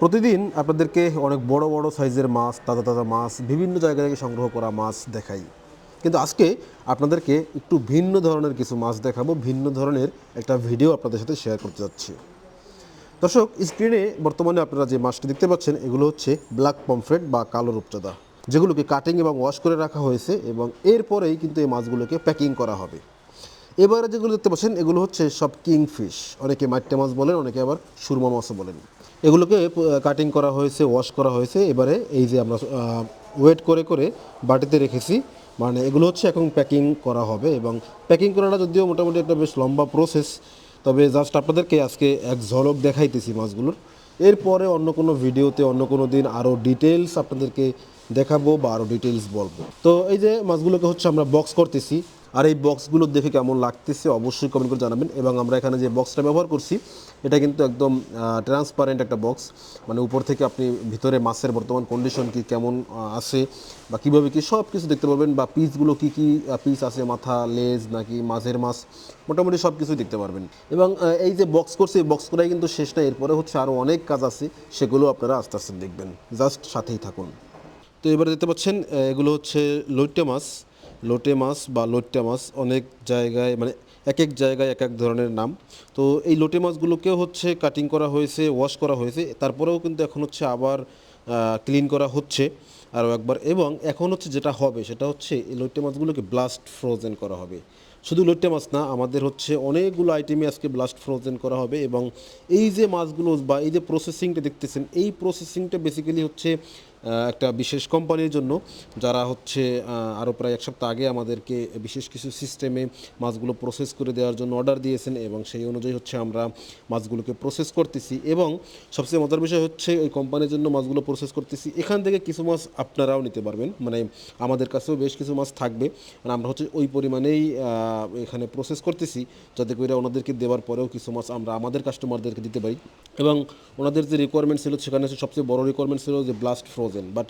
প্রতিদিন আপনাদেরকে অনেক বড় বড় সাইজের মাছ, তাজা তাজা মাছ, বিভিন্ন জায়গা থেকে সংগ্রহ করা মাছ দেখাই। কিন্তু আজকে আপনাদেরকে একটু ভিন্ন ধরনের কিছু মাছ দেখাবো, ভিন্ন ধরনের একটা ভিডিও আপনাদের সাথে শেয়ার করতে যাচ্ছি। দর্শক স্ক্রিনে বর্তমানে আপনারা যে মাছটি দেখতে পাচ্ছেন, এগুলো হচ্ছে ব্ল্যাক পমফ্রেট বা কালো রূপচাঁদা, যেগুলোকে কাটিং এবং ওয়াশ করে রাখা হয়েছে এবং এরপরেই কিন্তু এই মাছগুলোকে প্যাকিং করা হবে। এবারে যেগুলো দেখতে পাচ্ছেন, এগুলো হচ্ছে সব কিংফিশ অনেকে মাইট্টে মাছ বলেন, অনেকে আবার সুরমা মাছও বলেন। এগুলোকে কাটিং করা হয়েছে ওয়াশ করা হয়েছে। এবারে এই যে আমরা ওয়েট করে করে বাটিতে রেখেছি। মানে এগুলো হচ্ছে এখন প্যাকিং করা হবে এবং প্যাকিং করাটা যদিও মোটামুটি একটা বেশ লম্বা প্রসেস তবে জাস্ট আপনাদেরকে আজকে এক ঝলক দেখাইতেছি মাছগুলোর। এরপরে অন্য কোনো ভিডিওতে অন্য কোনো দিন আরও ডিটেলস আপনাদেরকে দেখাবো বা আরও ডিটেলস বলব। তো এই যে মাছগুলোকে হচ্ছে আমরা বক্স করতেছি। আর এই বক্সগুলো দেখে কেমন লাগতেছে অবশ্যই কমেন্ট করে জানাবেন। এবং আমরা এখানে যে বক্সটা ব্যবহার করছি, এটা কিন্তু একদম ট্রান্সপারেন্ট একটা বক্স মানে উপর থেকে আপনি ভিতরে মাছের বর্তমান কন্ডিশন কি, কেমন আছে বা কীভাবে কি সব কিছু দেখতে পারবেন বা পিসগুলো কি কি পিস আছে, মাথা, লেজ নাকি মাছের মাছ মোটামুটি সব কিছুই দেখতে পারবেন। এবং এই যে বক্স করছে, এই বক্স করাই কিন্তু শেষ না, এরপরে হচ্ছে আরও অনেক কাজ আছে, সেগুলো আপনারা আস্তে আস্তে দেখবেন। জাস্ট সাথেই থাকুন। তো এবারে দেখতে পাচ্ছেন এগুলো হচ্ছে লইট্টে মাছ লোটে মাছ বা লোট্টা মাছ অনেক জায়গায় মানে এক এক জায়গায় এক এক ধরনের নাম। তো এই লোটে মাছগুলোকেও হচ্ছে কাটিং করা হয়েছে ওয়াশ করা হয়েছে। তারপরেও কিন্তু এখন হচ্ছে আবার ক্লিন করা হচ্ছে। আরও একবার, এবং এখন হচ্ছে যেটা হবে, সেটা হচ্ছে এই লোটে মাছগুলোকে ব্লাস্ট ফ্রোজেন করা হবে। শুধু লোট্টে মাছ না, আমাদের হচ্ছে অনেকগুলো আইটেমে আজকে ব্লাস্ট ফ্রোজেন করা হবে, এবং এই যে মাছগুলো বা এই যে প্রসেসিংটা দেখতেছেন, এই প্রসেসিংটা বেসিক্যালি হচ্ছে একটা বিশেষ কোম্পানির জন্য, যারা হচ্ছে আরও প্রায় এক সপ্তাহ আগে আমাদেরকে বিশেষ কিছু সিস্টেমে মাছগুলো প্রসেস করে দেওয়ার জন্য অর্ডার দিয়েছেন এবং সেই অনুযায়ী হচ্ছে আমরা মাছগুলোকে প্রসেস করতেছি। এবং সবচেয়ে মজার বিষয় হচ্ছে, ওই কোম্পানির জন্য মাছগুলো প্রসেস করতেছি। এখান থেকে কিছু মাছ আপনারাও নিতে পারবেন। মানে আমাদের কাছেও বেশ কিছু মাছ থাকবে। মানে আমরা হচ্ছে ওই পরিমাণেই এখানে প্রসেস করতেছি, যাতে করে ওনাদেরকে দেওয়ার পরেও কিছু মাছ আমরা আমাদের কাস্টমারদেরকে দিতে পারি। এবং ওনাদের যে রিকোয়ারমেন্ট ছিল, সেখানে সবচেয়ে বড় রিকোয়ারমেন্ট ছিল যে ব্লাস্ট ফ্রোজেন বাট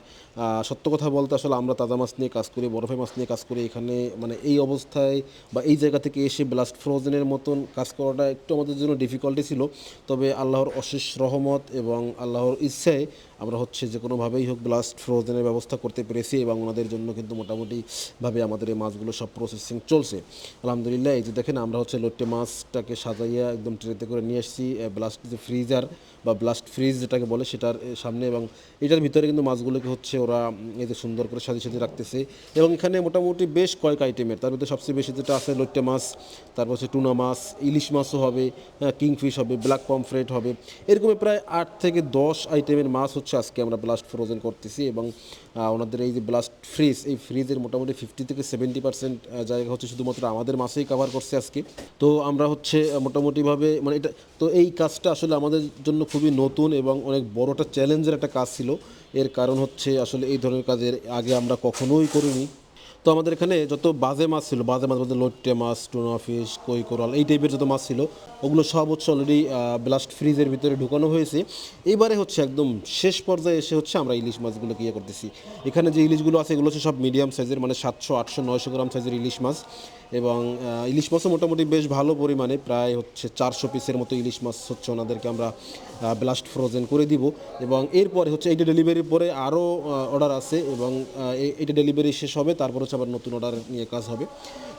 সত্য কথা বলতে আসলে আমরা তাজা মাছ নিয়ে কাজ করি বরফে মাছ নিয়ে কাজ করি। এখানে মানে এই অবস্থায় বা এই জায়গা থেকে এসে ব্লাস্ট ফ্রোজেনের মতন কাজ করাটা একটু আমাদের জন্য ডিফিকাল্টি ছিল। তবে আল্লাহর অশেষ রহমত এবং আল্লাহর ইচ্ছায় আমরা হচ্ছে যে কোনোভাবেই হোক ব্লাস্ট ফ্রোজেনের ব্যবস্থা করতে পেরেছি এবং ওনাদের জন্য কিন্তু মোটামুটিভাবে আমাদের এই মাছগুলো সব প্রসেসিং চলছে। আলহামদুলিল্লাহ, এই যে দেখেন আমরা হচ্ছে লোট্টে মাছটাকে সাজাইয়া একদম ট্রেতে করে নিয়ে আসছি ব্লাস্ট যে ফ্রিজার বা ব্লাস্ট ফ্রিজ যেটাকে বলে সেটার সামনে এবং এটার ভিতরে কিন্তু মাছগুলোকে হচ্ছে ওরা যে সুন্দর করে সাজিয়ে সাজিয়ে রাখতেছে। এবং এখানে মোটামুটি বেশ কয়েক আইটেমের। তার মধ্যে সবচেয়ে বেশি যেটা আছে লোট্টে মাছ, তারপর হচ্ছে টুনা মাছ, ইলিশ মাছও হবে কিংফিশ হবে, ব্ল্যাক পমফ্রেট হবে। এরকম প্রায় আট থেকে দশ আইটেমের মাছ হচ্ছে আজকে আমরা ব্লাস্ট ফ্রোজেন করতেছি এবং ওনাদের এই যে ব্লাস্ট ফ্রিজ, এই ফ্রিজের মোটামুটি ফিফটি থেকে সেভেন্টি পার্সেন্ট জায়গা হচ্ছে শুধুমাত্র আমাদের মাছেই কভার করছে আজকে। তো আমরা হচ্ছে মোটামুটিভাবে মানে এটা, তো এই কাজটা আসলে আমাদের জন্য খুবই নতুন এবং অনেক বড় একটা চ্যালেঞ্জের একটা কাজ ছিল। এর কারণ হচ্ছে আসলে এই ধরনের কাজের আগে আমরা কখনোই করিনি। তো আমাদের এখানে যত বাজে মাছ ছিল, বাজে মাছ বলতে লোট্টে মাছ, টুনা ফিশ, কই কোরাল, এই টাইপের যত মাছ ছিল, ওগুলো সব হচ্ছে অলরেডি ব্লাস্ট ফ্রিজের ভিতরে ঢুকানো হয়েছে। এইবারে হচ্ছে একদম শেষ পর্যায়ে এসে হচ্ছে আমরা ইলিশ মাছগুলোকে ইয়ে করতেছি। এখানে যে ইলিশগুলো আছে, এগুলো হচ্ছে সব মিডিয়াম সাইজের মানে সাতশো, আটশো, নয়শো গ্রাম সাইজের ইলিশ মাছ। এবং ইলিশ মাছও মোটামুটি বেশ ভালো পরিমাণে, প্রায় হচ্ছে চারশো পিসের মতো ইলিশ মাছ হচ্ছে ওনাদেরকে আমরা ব্লাস্ট ফ্রোজেন করে দিব। এবং এরপরে হচ্ছে এইটা ডেলিভারির পরে আরও অর্ডার আছে এবং এইটা ডেলিভারি শেষ হবে, তারপর হচ্ছে আবার নতুন অর্ডার নিয়ে কাজ হবে।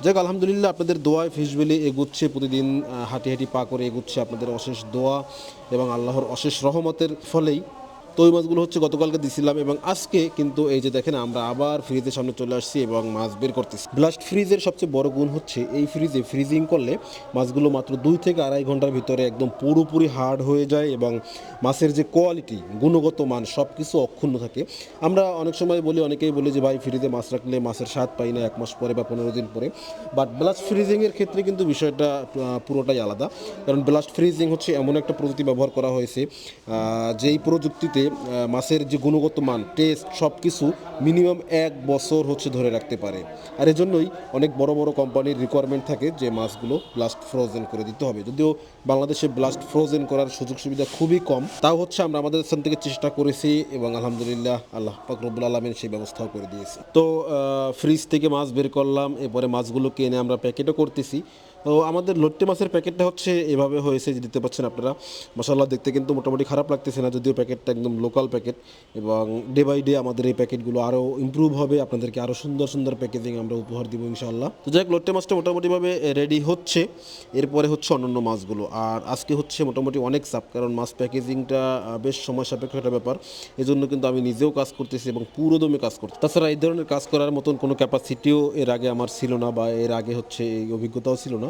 যাক, আলহামদুলিল্লাহ আপনাদের দোয়ায় ফিসবেলি এগুচ্ছে, প্রতিদিন হাঁটি হাঁটি পা করে এগুচ্ছে আপনাদের অশেষ দোয়া এবং আল্লাহর অশেষ রহমতের ফলেই। তো ওই মাছগুলো হচ্ছে গতকালকে দিছিলাম এবং আজকে কিন্তু এই যে দেখেন আমরা আবার ফ্রিজের সামনে চলে আসছি এবং মাছ বের করতেছি। ব্লাস্ট ফ্রিজের সবচেয়ে বড় গুণ হচ্ছে এই ফ্রিজে ফ্রিজিং করলে মাছগুলো মাত্র দুই থেকে আড়াই ঘণ্টার ভিতরে একদম পুরোপুরি হার্ড হয়ে যায় এবং মাছের যে কোয়ালিটি গুণগত মান সব কিছু অক্ষুণ্ণ থাকে। আমরা অনেক সময় বলি, অনেকেই বলি যে, ভাই ফ্রিজে মাছ রাখলে মাছের স্বাদ পাই না এক মাস পরে বা পনেরো দিন পরে। বাট ব্লাস্ট ফ্রিজিংয়ের ক্ষেত্রে কিন্তু বিষয়টা পুরোটাই আলাদা। কারণ ব্লাস্ট ফ্রিজিং হচ্ছে এমন একটা প্রযুক্তি ব্যবহার করা হয়েছে যেই প্রযুক্তিতে মাছের যে গুণগত মান টেস্ট সব কিছু মিনিমাম এক বছর হচ্ছে ধরে রাখতে পারে। আর এজন্যই অনেক বড় বড় কোম্পানির রিকোয়ারমেন্ট থাকে যে মাছগুলো ব্লাস্ট ফ্রোজেন করে দিতে হবে। যদিও বাংলাদেশে ব্লাস্ট ফ্রোজেন করার সুযোগ সুবিধা খুবই কম, তাও হচ্ছে আমরা আমাদের স্থান থেকে চেষ্টা করেছি এবং আলহামদুলিল্লাহ আল্লাহ ফাকরবুল আলমের সেই ব্যবস্থাও করে দিয়েছে। তো ফ্রিজ থেকে মাছ বের করলাম, এরপরে মাছগুলোকে এনে আমরা প্যাকেটও করতেছি। তো আমাদের লোট্টে মাছের প্যাকেটটা হচ্ছে এভাবে হয়েছে, যে দিতে পাচ্ছেন আপনারা। মশাল্লা দেখতে কিন্তু মোটামুটি খারাপ লাগতেছে না, যদিও প্যাকেটটা একদম লোকাল প্যাকেট এবং ডে বাই ডে আমাদের এই প্যাকেটগুলো আরও ইমপ্রুভ হবে, আপনাদেরকে আরও সুন্দর সুন্দর প্যাকেজিং আমরা উপহার দিব ইনশাল্লাহ তো যাই হোক, লোট্টে মাছটা মোটামুটিভাবে রেডি হচ্ছে। এরপরে হচ্ছে অন্যান্য মাছগুলো। আর আজকে হচ্ছে মোটামুটি অনেক চাপ, কারণ মাছ প্যাকেজিংটা বেশ সময় সাপেক্ষ একটা ব্যাপার। এজন্য কিন্তু আমি নিজেও কাজ করতেছি এবং পুরো দমে কাজ করছি তাছাড়া এই ধরনের কাজ করার মতন কোনো ক্যাপাসিটিও এর আগে আমার ছিল না, বা এর আগে হচ্ছে এই অভিজ্ঞতাও ছিল না।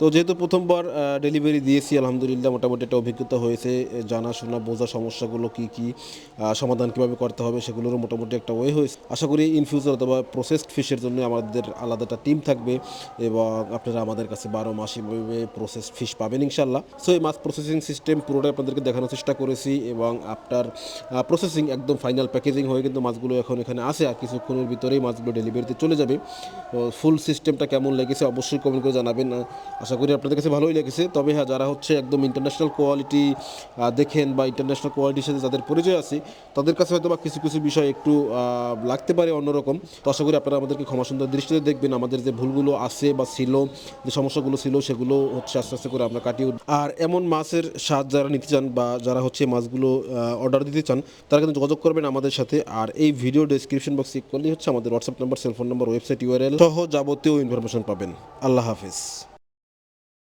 তো যেহেতু প্রথমবার ডেলিভারি দিয়েছি, আলহামদুলিল্লাহ মোটামুটি একটা অভিজ্ঞতা হয়েছে জানাশোনা, বোঝা সমস্যাগুলো কী কী সমাধান কীভাবে করতে হবে সেগুলোরও মোটামুটি একটা ওয়ে হয়েছে। আশা করি ইন ফিউচার অথবা প্রসেসড ফিশের জন্য আমাদের আলাদা একটা টিম থাকবে এবং আপনারা আমাদের কাছে বারো মাস এভাবে প্রসেসড ফিশ পাবেন ইনশাল্লাহ সো এই মাছ প্রসেসিং সিস্টেম পুরোটাই আপনাদেরকে দেখানোর চেষ্টা করেছি এবং আপনার প্রসেসিং একদম ফাইনাল প্যাকেজিং হয়ে কিন্তু মাছগুলো এখন এখানে আসে আর কিছুক্ষণের ভিতরেই মাছগুলো ডেলিভারিতে চলে যাবে। ফুল সিস্টেমটা কেমন লেগেছে অবশ্যই কমেন্ট করে জানাবেন। আশা করি আপনাদের কাছে ভালোই লেগেছে। তবে হ্যাঁ যারা হচ্ছে একদম ইন্টারন্যাশনাল কোয়ালিটি দেখেন বা ইন্টারন্যাশনাল কোয়ালিটির সাথে যাদের পরিচয় আছে, তাদের কাছে হয়তো বা কিছু কিছু বিষয় একটু লাগতে পারে অন্যরকম। তো আশা করি আপনারা আমাদেরকে ক্ষমা সুন্দর দৃষ্টিতে দেখবেন। আমাদের যে ভুলগুলো আছে বা ছিল, যে সমস্যাগুলো ছিল, সেগুলো হচ্ছে আস্তে আস্তে করে আমরা কাটিয়ে আর এমন মাছের স্বাদ যারা নিতে চান বা যারা হচ্ছে মাছগুলো অর্ডার দিতে চান, তারা কিন্তু যোগাযোগ করবেন আমাদের সাথে। আর এই ভিডিও ডেসক্রিপশন বক্স চেক করলেই হচ্ছে আমাদের WhatsApp number cellphone number website URL সহ যাবতীয় ইনফরমেশন পাবেন। আল্লাহ হাফিজ।